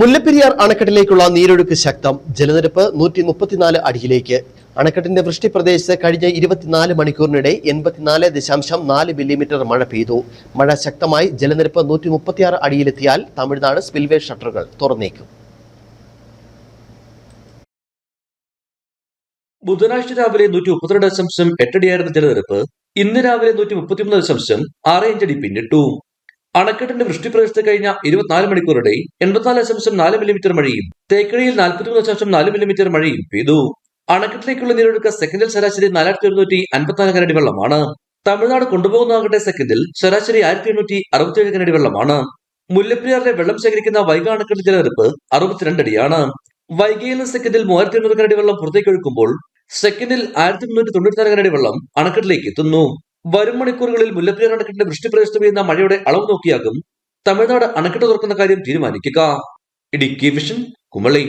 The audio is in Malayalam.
മുല്ലപ്പെരിയാർ അണക്കെട്ടിലേക്കുള്ള നീരൊഴുക്ക് ശക്തം. ജലനിരപ്പ് നൂറ്റി മുപ്പത്തിനാല് അടിയിലേക്ക്. അണക്കെട്ടിന്റെ വൃഷ്ടി പ്രദേശത്ത് കഴിഞ്ഞ ഇരുപത്തിനാല് മണിക്കൂറിനിടെ എൺപത്തിനാല് ദശാംശം നാല് മില്ലിമീറ്റർ മഴ പെയ്തു. മഴ ശക്തമായി ജലനിരപ്പ് നൂറ്റി മുപ്പത്തിയാറ് അടിയിലെത്തിയാൽ തമിഴ്നാട് സ്പിൽവേ ഷട്ടറുകൾ തുറന്നേക്കും. ബുധനാഴ്ച രാവിലെ നൂറ്റി മുപ്പത്തിരണ്ട് ദശാംശം എട്ടടിയായിരുന്ന ജലനിരപ്പ് ഇന്ന് രാവിലെ നൂറ്റി മുപ്പത്തിമൂന്ന് ദശാംശം ആറ് അഞ്ചടി പിന്നിട്ടു. അണക്കെട്ടിന്റെ വൃഷ്ടിപ്രദേശത്ത് കഴിഞ്ഞ ഇരുപത്തിനാല് മണിക്കൂറിടെ എൺപത്തിനാല് ദശാംശം നാല് മില്ലിമീറ്റർ മഴയും തേക്കടിയിൽ നാൽപ്പത്തിമൂന്ന് ദശാംശം നാല് മില്ലിമീറ്റർ മഴയും പെയ്തു. അണക്കെട്ടിലേക്കുള്ള നീരൊഴുക്ക് സെക്കൻഡിൽ ശരാശരി നാലായിരത്തി ഒരുന്നൂറ്റി അൻപത്തിനാല് കനടി വെള്ളമാണ്. തമിഴ്നാട് കൊണ്ടുപോകുന്നതാകട്ടെ സെക്കൻഡിൽ ശരാശരി ആയിരത്തി എണ്ണൂറ്റി അറുപത്തിയേഴ് കനടി വെള്ളമാണ്. മുല്ലപ്പെരിയാറിലെ വെള്ളം ശേഖരിക്കുന്ന വൈഗ അണക്കെട്ട് ജലനിരപ്പ് അറുപത്തിരണ്ടടിയാണ് വൈകിയിൽ നിന്ന് സെക്കൻഡിൽ മൂവായിരത്തി എണ്ണൂറ് കനടി വെള്ളം പുറത്തേക്ക് ഒഴുക്കുമ്പോൾ സെക്കൻഡിൽ ആയിരത്തി മുന്നൂറ്റി തൊണ്ണൂറ്റിനാല് കനടി വെള്ളം അണക്കെട്ടിലേക്ക് എത്തുന്നു. വരും മണിക്കൂറുകളിൽ മുല്ലപ്പെരിയാർ അണക്കെട്ടിന്റെ വൃഷ്ടിപ്രദേശത്ത് പെയ്യുന്ന മഴയുടെ അളവ് നോക്കിയാകും. തമിഴ്നാട് അണക്കെട്ട് തുറക്കുന്ന കാര്യം തീരുമാനിക്കുക. ഇടുക്കി വിഷൻ കുമളി.